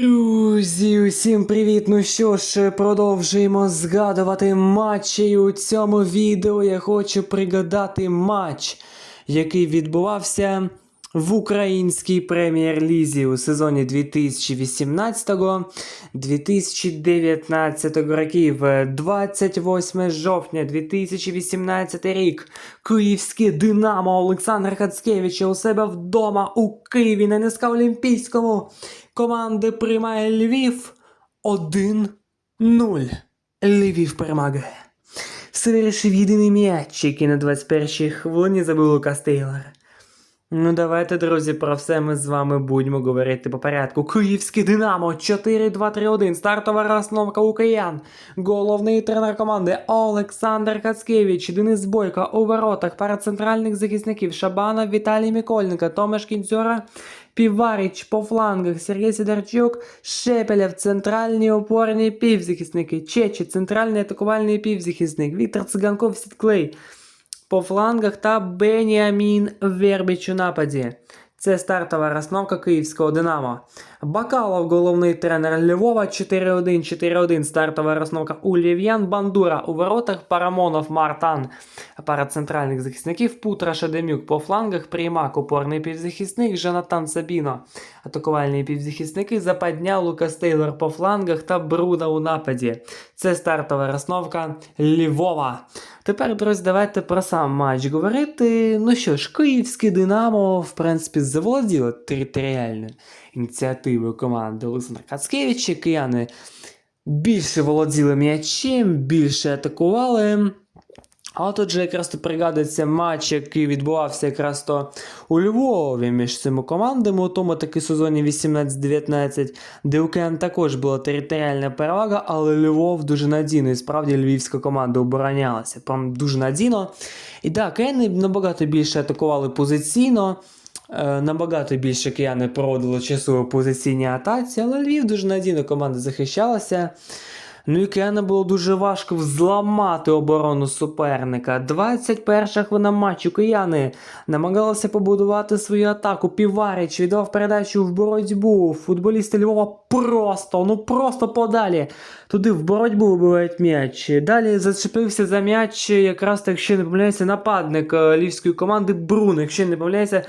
Друзі, усім привіт! Ну що ж, продовжуємо згадувати матчі. І у цьому відео я хочу пригадати матч, який відбувався в українській прем'єр-лізі у сезоні 2018-2019 років. 28 жовтня 2018 рік. Київське Динамо Олександр Хацкевич у себе вдома у Києві на НСК Олімпійському. Команди приймає Львів 1-0. Львів перемагає. Все вирішив єдиний м'яч, який на 21-й хвилині забив Лукас Тейлор. Ну давайте, друзі, про все ми з вами будемо говорити по порядку. Київське Динамо 4-2-3-1. Стартова розновка у киян. Головний тренер команди Олександр Кацкевич, Денис Бойко у воротах, пара центральних захисників Шабанов, Віталій Микольника, Томаш Кінцюра, Піваріч по флангах, Сергій Сидорчук, Шепелєв, центральні опорні півзахисники, Чечі, центральний атакувальний півзахисник, Віктор Циганков, Сітклей по флангах та Беніамін Вербіч у нападі. Це стартова розновка київського Динамо. Бакалов, головний тренер Львова, 4-1, 4-1. Стартова розновка у Лів'ян, Бандура у воротах, Парамонов, Мартан. Пара центральних захисників, Путра Шадемюк по флангах, Приймак, опорний півзахисник, Жанатан Сабіно. Атакувальні півзахисники, Западня, Лукас Тейлор по флангах та Бруда у нападі. Це стартова розновка Львова. Тепер, друзі, давайте про сам матч говорити. Ну що ж, київське Динамо, в принципі, заволоділо територіальною ініціативою команди Олександра Кацкевича. Кияни більше володіли м'ячем, більше атакували. А тут же якраз то пригадується матч, який відбувався якраз то у Львові між цими командами, у тому таки сезоні 18-19, де у Киян також була територіальна перевага, але Львов дуже надійно, і справді львівська команда оборонялася. Прям дуже надійно. І так, кияни набагато більше атакували позиційно. Е, Набагато більше кияни проводили часу у позиційній атаці, але Львів дуже надійно команда захищалася. Ну і Кияна було дуже важко взламати оборону суперника. 21 хвилина матчу кияни намагалися побудувати свою атаку. Піваріч віддав передачу в боротьбу. Футболісти Львова просто, ну просто подалі. Туди в боротьбу вибивають м'яч. Далі зачепився за м'яч, якраз так, якщо не помиляюся, нападник е, львівської команди Брун. Якщо не помиляюся,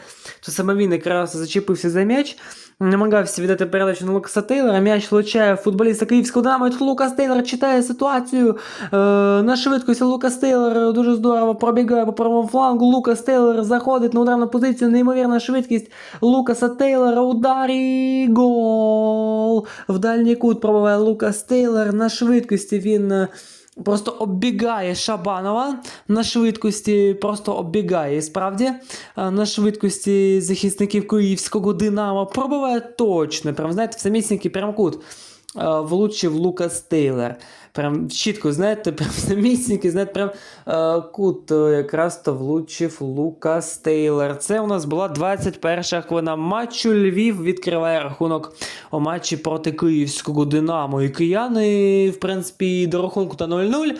то саме він якраз зачепився за м'яч. Намагався віддати передачу на Лукаса Тейлора. М'яч влучає футболіста Київського Динамо. Лукас Тейлор читає ситуацію. Е, на швидкості Лукас Тейлор дуже здорово пробігає по правому флангу. Лукас Тейлор заходить на ударну позицію. Неймовірна швидкість Лукаса Тейлора. Удар і гол. В дальній кут пробиває Лукас Тейлор. На швидкості він. Просто оббігає Шабанова на швидкості, просто оббігає. Справді е, на швидкості захисників київського Динамо пробиває точно. Прям знаєте, в самісінький прям кут. е, Влучив Лукас Тейлор. Прям чітко, знаєте, прям самісінький, знаєте, прям е, кут е, якраз то влучив Лукас Тейлор. Це у нас була 21-ша хвилина матчу. Львів відкриває рахунок у матчі проти київського Динамо. І кияни, в принципі, до рахунку та 0-0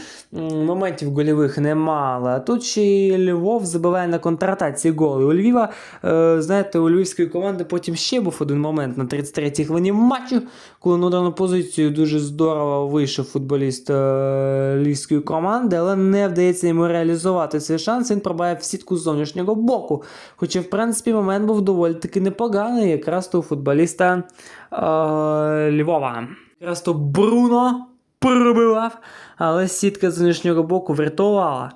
моментів гольових не мали. А тут ще й Львов забиває на контратаці голи. У Львіва, е, знаєте, у львівської команди потім ще був один момент на 33-й хвилині матчу, коли на дану позицію дуже здорово вийшов футболіст е, львівської команди, але не вдається йому реалізувати цей шанс. Він пробає в сітку з зовнішнього боку. Хоча, в принципі, момент був доволі таки непоганий, якраз то футболіста е, Львова. Якраз то Бруно пробивав, але сітка з зовнішнього боку врятувала.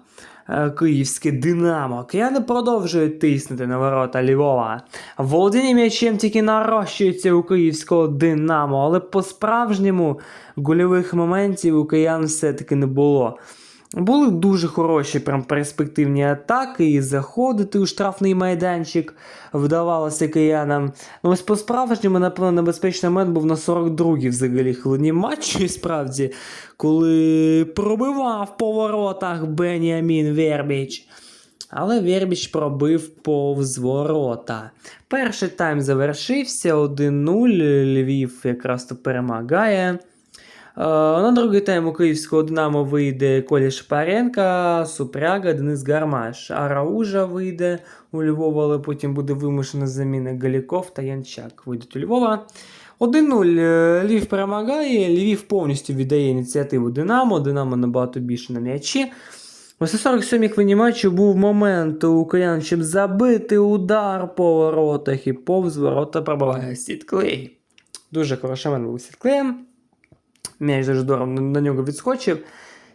Е, Київське Динамо. Кияни продовжують тиснути на ворота Львова. Володіння м'ячем тільки нарощується у київського Динамо, але по-справжньому гольових моментів у киян все-таки не було. Були дуже хороші прям перспективні атаки, і заходити у штрафний майданчик вдавалося киянам. Ну ось по-справжньому, напевно, небезпечний момент був на 42-й взагалі хвилині матчу, і справді, коли пробивав по воротах Беніамін Вербіч. Але Вербіч пробив повз ворота. Перший тайм завершився 1-0. Львів якраз то перемагає. Е, На другий тайм у київського Динамо вийде Коля Шпаренка, Супряга, Денис Гармаш. А Раужа вийде у Львова, але потім буде вимушена заміна Галіков та Янчак. Вийдуть у Львова. 1-0 е, Львів перемагає, Львів повністю віддає ініціативу Динамо, Динамо набагато більше на м'ячі. У 47-й хвилині матчу був момент у Киян, щоб забити удар по воротах і повз ворота пробиває Сітклей. Дуже хороший момент був Сітклеєм. М'яч здорово на, нього відскочив.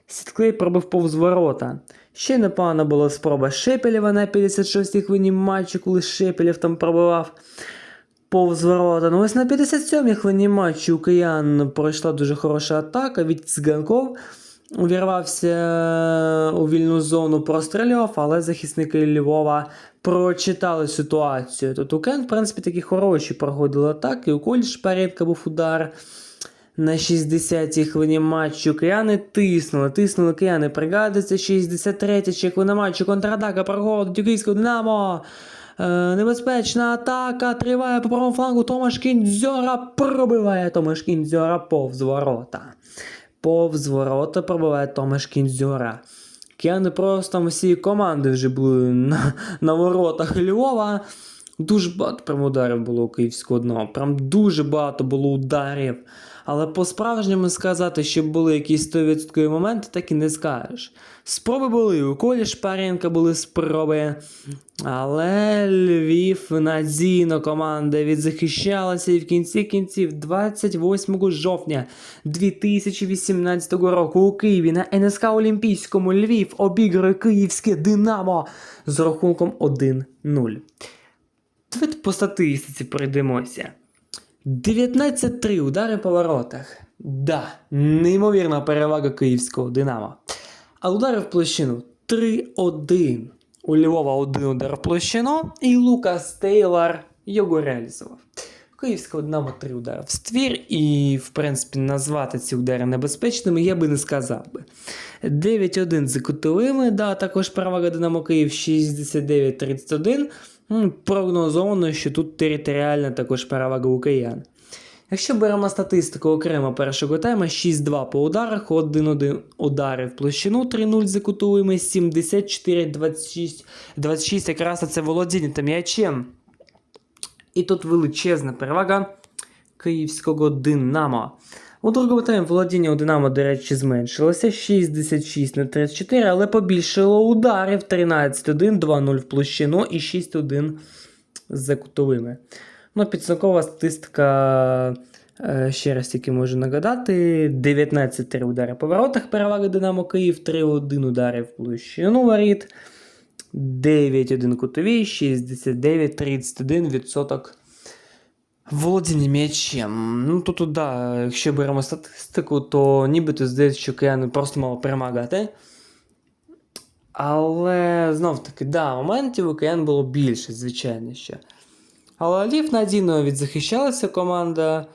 Сітклей пробив повз ворота. Ще непогана була спроба Шепелєва на 56-й хвилині матчу, коли Шепелєв там пробивав повз ворота. Ну ось на 57-й хвилині матчу у киян пройшла дуже хороша атака від Цганков. Увірвався у вільну зону, прострілював, але захисники Львова прочитали ситуацію. Тут у Кен, в принципі, такі хороші проходили атаки. У Колі Шпаренка був удар. На 60-й хвилині матчу кияни тиснули, тиснули кияни. Пригадується 63-й ще хвилина матчу, контратака проходить у Київського Динамо. Е, небезпечна атака триває по правому флангу. Томаш Кіндзьора пробиває Томаш Кіндзьора повз ворота. Повз ворота пробиває Томаш Кіндзьора. Кияни просто всі команди вже були на, на воротах Львова. Дуже багато прям ударів було у київського дна. Прям дуже багато було ударів. Але по-справжньому сказати, що були якісь 100% моменти, так і не скажеш. Спроби були, у Колі Шпаренка були спроби. Але Львів надійно команда відзахищалася і в кінці кінців 28 жовтня 2018 року у Києві на НСК Олімпійському Львів обігрує київське Динамо з рахунком 1-0. Давайте по статистиці пройдемося. 19-3 удари по воротах. Да, неймовірна перевага київського Динамо. А удари в площину 3-1. У Львова один удар в площину, і Лукас Тейлор його реалізував. Київського Динамо три удари в ствір, і, в принципі, назвати ці удари небезпечними я би не сказав би. 9-1 за кутовими, да, також перевага Динамо Київ 69-31. Прогнозовано, що тут територіальна також перевага у киян. Якщо беремо статистику окремо першого тайма, 6-2 по ударах, 1-1 удари в площину, 3-0 за кутовими, 74-26 26 якраз це володіння та м'ячем. І тут величезна перевага київського Динамо. У другому таймі володіння у Динамо, до речі, зменшилося. 66 на 34, але побільшило ударів. 13-1, 2-0 в площину і 6-1 за кутовими. Ну, підсумкова статистика, е, ще раз тільки можу нагадати: 19-3 удари по воротах, перевага Динамо Київ, 3-1 удари в площину воріт, 9-1 кутові, 69-31 відсоток володіння м'ячем. Ну, тут, да, якщо беремо статистику, то нібито здається, що кияни просто мало перемагати. Але знов таки, да, моментів у киян було більше, звичайно ще. Але Львів надійно відзахищалася команда.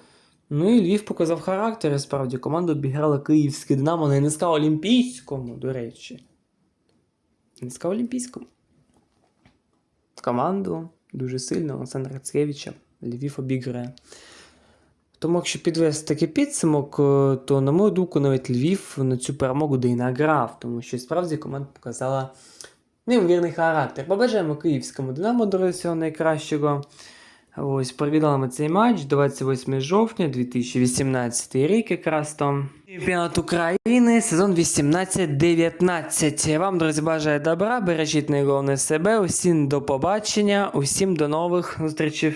Ну і Львів показав характер. І справді команда обіграла київське Динамо на НСК Олімпійському, до речі. НСК Олімпійському. Команду дуже сильно Олександра Цкевича. Львів обіграє. Тому, якщо підвести такий підсумок, е, то, на мою думку, навіть Львів на цю перемогу де й награв, тому що справді команда показала неймовірний характер. Побажаємо київському Динамо до всього найкращого. Ось провідали цей матч 28 жовтня 2018 рік, якраз там. Чемпіонат України, сезон 18-19. Вам, друзі, бажаю добра, бережіть найголовніше себе. Усім до побачення, усім до нових зустрічей.